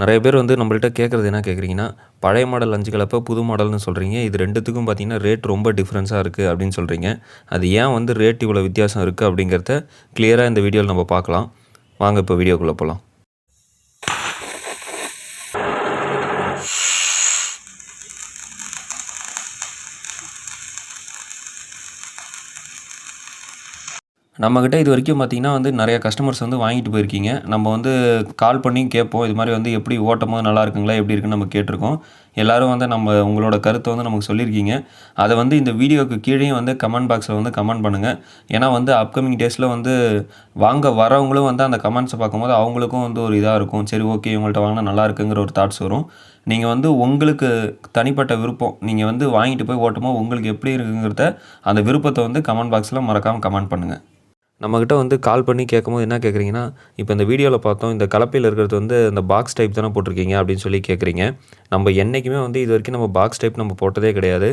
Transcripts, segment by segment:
நிறைய பேர் வந்து நம்மள்ட்ட கேட்குறது என்ன கேட்குறீங்கன்னா பழைய மாடல் அஞ்சு கலப்பை புது மாடல்னு சொல்கிறீங்க இது ரெண்டுத்துக்கும் பார்த்தீங்கன்னா ரேட் ரொம்ப டிஃப்ரென்ஸாக இருக்குது அப்படின்னு சொல்கிறீங்க அது ஏன் வந்து ரேட் இவ்வளோ வித்தியாசம் இருக்குது அப்படிங்கிறத கிளியராக இந்த வீடியோவில் நம்ம பார்க்கலாம். வாங்க இப்போ வீடியோக்குள்ளே போகலாம் நம்மக்கிட்ட இது வரைக்கும் பார்த்தீங்கன்னா வந்து நிறைய கஸ்டமர்ஸ் வந்து வாங்கிட்டு போயிருக்கீங்க. நம்ம வந்து கால் பண்ணி கேட்போம். இது மாதிரி வந்து எப்படி ஓட்டும் போது நல்லா இருக்குங்களா? எப்படி இருக்குன்னு நம்ம கேட்டிருக்கோம். எல்லோரும் வந்து நம்ம உங்களோட கருத்தை வந்து நமக்கு சொல்லியிருக்கீங்க. அதை வந்து இந்த வீடியோக்கு கீழேயும் வந்து கமெண்ட் பாக்ஸில் வந்து கமெண்ட் பண்ணுங்கள் ஏன்னா வந்து அப்கமிங் டேஸில் வந்து வாங்க வரவங்களும் வந்து அந்த கமெண்ட்ஸை பார்க்கும்போது அவங்களுக்கும் வந்து ஒரு இதாக இருக்கும். சரி ஓகே இவங்கள்ட்ட வாங்கினா நல்லா இருக்குங்கிற ஒரு தாட்ஸ் வரும். நீங்கள் வந்து உங்களுக்கு தனிப்பட்ட விருப்பம். நீங்கள் வந்து வாங்கிட்டு போய் ஓட்டும்போது உங்களுக்கு எப்படி இருக்குங்கிறத அந்த விருப்பத்தை வந்து கமெண்ட் பாக்ஸில் மறக்காமல் கமெண்ட் பண்ணுங்கள் நம்மக்கிட்ட வந்து கால் பண்ணி கேட்கும்போது என்ன கேட்குறீங்கன்னா இப்போ இந்த வீடியோவில் பார்த்தோம் இந்த கலப்பையில் இருக்கிறது வந்து அந்த பாக்ஸ் டைப் தானே போட்டிருக்கீங்க அப்படின்னு சொல்லி கேட்குறீங்க. நம்ம என்றைக்குமே வந்து இது வரைக்கும் நம்ம பாக்ஸ் டைப் நம்ம போட்டதே கிடையாது.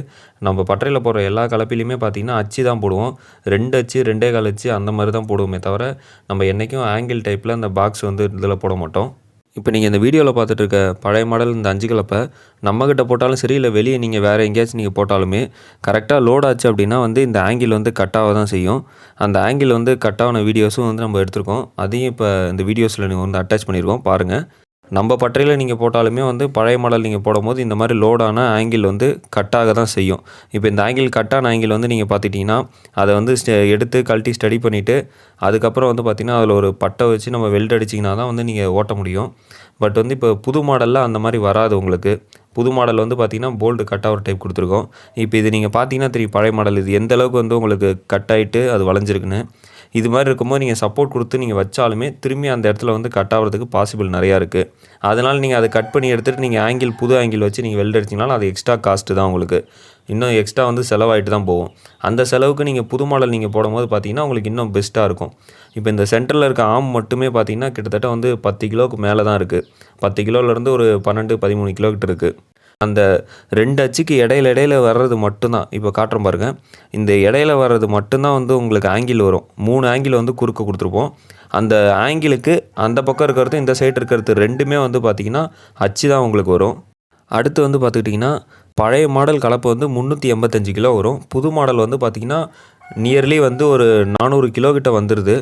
நம்ம பட்டறையில் போடுற எல்லா கலப்பிலையுமே பார்த்தீங்கன்னா அச்சு தான் போடுவோம். ரெண்டு அச்சு ரெண்டே கால் அச்சு அந்த மாதிரி தான் போடுவோமே தவிர நம்ம என்றைக்கும் ஆங்கிள் டைப்பில் அந்த பாக்ஸ் வந்து இதில் போட மாட்டோம். இப்போ நீங்கள் இந்த வீடியோவில் பார்த்துட்டு இருக்க பழைய மாடல் இந்த அஞ்சு கலப்பை நம்மக்கிட்ட போட்டாலும் சரி இல்லை வெளியே நீங்கள் வேறு எங்கேயாச்சும் நீங்கள் போட்டாலுமே கரெக்டாக லோட் ஆச்சு அப்படின்னா வந்து இந்த ஆங்கிள் வந்து கட்டாக தான் செய்யும். அந்த ஆங்கிள் வந்து கட்டான வீடியோஸும் வந்து நம்ம எடுத்திருக்கோம். அதையும் இப்போ இந்த வீடியோஸில் நீங்கள் வந்து அட்டாச் பண்ணியிருக்கோம் பாருங்கள் நம்ம பட்டறையில் நீங்கள் போட்டாலுமே வந்து பழைய மாடல் நீங்கள் போடும்போது இந்த மாதிரி லோடான ஆங்கிள் வந்து கட்டாக தான் செய்யும். இப்போ இந்த ஆங்கிள் கட்டான ஆங்கிள் வந்து நீங்கள் பார்த்துட்டிங்கன்னா அதை வந்து ஸ்ட- எடுத்து கழட்டி ஸ்டடி பண்ணிவிட்டு அதுக்கப்புறம் வந்து பார்த்திங்கன்னா அதில் ஒரு பட்டை வச்சு நம்ம வெல்ட் அடிச்சிங்கன்னா தான் வந்து நீங்கள் ஓட்ட முடியும். பட் வந்து இப்போ புது மாடலில் அந்த மாதிரி வராது உங்களுக்கு. புது மாடல் வந்து பார்த்திங்கன்னா போல்டு கட் ஆகிற டைப் கொடுத்துருக்கோம். இப்போ இது நீங்கள் பார்த்தீங்கன்னா தெரியும் பழைய மாடல் இது எந்த அளவுக்கு வந்து உங்களுக்கு கட் ஆகிட்டு அது வளைஞ்சிருக்குன்னு. இது மாதிரி இருக்கும்போது நீங்கள் சப்போர்ட் கொடுத்து நீங்கள் வச்சாலுமே திரும்பி அந்த இடத்துல வந்து கட் ஆகிறதுக்கு பாசிபிள் நிறையா இருக்குது அதனால் நீங்கள் அதை கட் பண்ணி எடுத்துகிட்டு நீங்கள் ஆங்கிள் புது ஆங்கிள் வச்சு நீங்கள் வெல்ட் அடிச்சிங்கனாலும் அது எக்ஸ்ட்ரா காஸ்ட்டு தான் உங்களுக்கு. இன்னும் எக்ஸ்ட்ரா வந்து செலவாகிட்டு தான் போகும். அந்த செலவுக்கு நீங்கள் புது மாடல் நீங்கள் போடும்போது பார்த்தீங்கன்னா உங்களுக்கு இன்னும் பெஸ்ட்டாக இருக்கும். இப்போ இந்த சென்டரில் இருக்க ஆம் மட்டுமே பார்த்தீங்கன்னா கிட்டத்தட்ட வந்து பத்து கிலோவுக்கு மேலே தான் இருக்குது பத்து கிலோலேருந்து ஒரு பன்னெண்டு பதிமூணு கிலோ இருக்குது அந்த ரெண்டு அச்சுக்கு இடையில இடையில வர்றது மட்டும்தான். இப்போ காட்டுறோம் பாருங்கள் இந்த இடையில வர்றது மட்டும்தான் வந்து உங்களுக்கு ஆங்கிள் வரும். மூணு ஆங்கிள் வந்து குறுக்க கொடுத்துருப்போம். அந்த ஆங்கிளுக்கு அந்த பக்கம் இருக்கிறது இந்த சைடு இருக்கிறது ரெண்டுமே வந்து பார்த்திங்கன்னா அச்சு தான் உங்களுக்கு வரும். அடுத்து வந்து பார்த்துக்கிட்டிங்கன்னா பழைய மாடல் கலப்பு வந்து முந்நூற்றி எண்பத்தஞ்சு கிலோ வரும். புது மாடல் வந்து பார்த்திங்கன்னா நியர்லி வந்து ஒரு நானூறு கிலோ கிட்ட வந்துடுது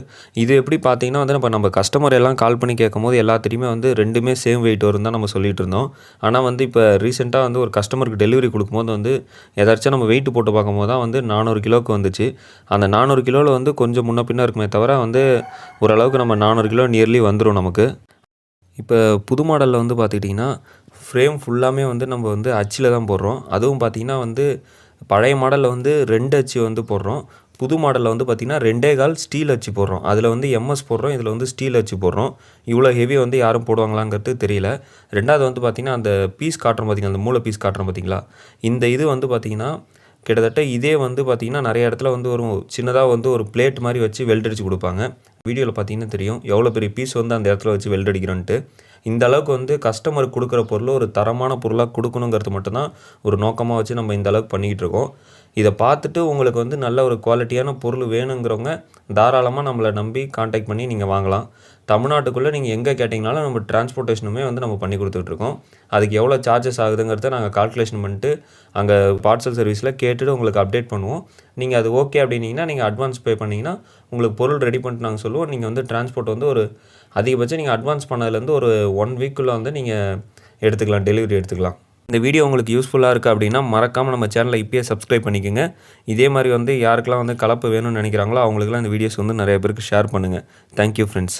இது எப்படி பார்த்தீங்கன்னா வந்து இப்போ நம்ம கஸ்டமர் எல்லாம் கால் பண்ணி கேட்கும்போது எல்லாத்திலையுமே வந்து ரெண்டுமே சேம் வெயிட் வரும் தான் நம்ம சொல்லிகிட்டு இருந்தோம். ஆனால் வந்து இப்போ ரீசெண்டாக வந்து ஒரு கஸ்டமருக்கு டெலிவரி கொடுக்கும்போது வந்து ஏதாச்சும் நம்ம வெயிட் போட்டு பார்க்கும்போது தான் வந்து நானூறு கிலோவுக்கு வந்துச்சு. அந்த நானூறு கிலோவில் வந்து கொஞ்சம் முன்ன பின்ன இருக்குமே தவிர வந்து ஓரளவுக்கு நம்ம நானூறு கிலோ நியர்லி வந்துடும் நமக்கு. இப்போ புது மாடலில் வந்து பார்த்துக்கிட்டிங்கன்னா ஃப்ரேம் ஃபுல்லாமே வந்து நம்ம வந்து அச்சில் தான் போடுறோம். அதுவும் பார்த்திங்கன்னா வந்து பழைய மாடலில் வந்து ரெண்டு அச்சு வந்து போடுறோம். புது மாடலில் வந்து பார்த்திங்கன்னா ரெண்டே கால் ஸ்டீல் அச்சு போடுறோம். அதில் வந்து எம்எஸ் போடுறோம் இதில் வந்து ஸ்டீல் அச்சு போடுறோம். இவ்வளோ ஹெவி வந்து யாரும் போடுவாங்களாங்கிறது தெரியல. ரெண்டாவது வந்து பார்த்திங்கன்னா அந்த பீஸ் காட்டுறோம் பார்த்திங்களா அந்த மூளை பீஸ் காட்டுறோம் பார்த்திங்களா? இந்த இது வந்து பார்த்திங்கன்னா கிட்டத்தட்ட இதே வந்து பார்த்திங்கன்னா நிறைய இடத்துல வந்து ஒரு சின்னதாக வந்து ஒரு பிளேட் மாதிரி வச்சு வெல்ட் அடிச்சு கொடுப்பாங்க. வீடியோவில் பார்த்தீங்கன்னா தெரியும். எவ்வளோ பெரிய பீஸ் வந்து அந்த இடத்துல வச்சு வெல்ட் அடிக்கிறோன்ட்டு. இந்த அளவுக்கு வந்து கஸ்டமருக்கு கொடுக்குற பொருள் ஒரு தரமான பொருளாக கொடுக்கணுங்கிறது மட்டும்தான் ஒரு நோக்கமாக வச்சு நம்ம இந்த அளவுக்கு பண்ணிக்கிட்டு இருக்கோம். இதை பார்த்துட்டு உங்களுக்கு வந்து நல்ல ஒரு குவாலிட்டியான பொருள் வேணுங்கிறவங்க தாராளமாக நம்மளை நம்பி காண்டாக்ட் பண்ணி நீங்கள் வாங்கலாம். தமிழ்நாட்டுக்குள்ளே நீங்கள் எங்கே கேட்டிங்கனாலும் நம்ம டிரான்ஸ்போர்ட்டேஷனுமே வந்து நம்ம பண்ணி கொடுத்துட்ருக்கோம் அதுக்கு எவ்வளோ சார்ஜஸ் ஆகுதுங்கிறத நாங்கள் கால்குலேஷன் பண்ணிட்டு அங்கே பார்சல் சர்வீஸில் கேட்டுட்டு உங்களுக்கு அப்டேட் பண்ணுவோம். நீங்கள் அது ஓகே அப்படின்னீங்கன்னா நீங்கள் அட்வான்ஸ் பே பண்ணிங்கன்னா உங்களுக்கு பொருள் ரெடி பண்ணிட்டு நாங்கள் சொல்லுவோம். நீங்கள் வந்து டிரான்ஸ்போர்ட் வந்து ஒரு அதிகபட்சம் நீங்கள் அட்வான்ஸ் பண்ணதுலேருந்து ஒரு ஒன் வீக்குள்ளே வந்து நீங்கள் எடுத்துக்கலாம் டெலிவரி எடுத்துக்கலாம். இந்த வீடியோ உங்களுக்கு யூஸ்ஃபுல்லாக இருக்குது அப்படின்னா மறக்காமல் நம்ம சேனலை இப்போயே சப்ஸ்கிரைப் பண்ணிக்கோங்க. இதே மாதிரி வந்து யாருக்கெல்லாம் வந்து கலப்பு வேணும்னு நினைக்கிறாங்களோ அவங்களுக்குலாம் இந்த வீடியோஸ் வந்து நிறைய பேருக்கு ஷேர் பண்ணுங்கள் தேங்க்யூ ஃப்ரெண்ட்ஸ்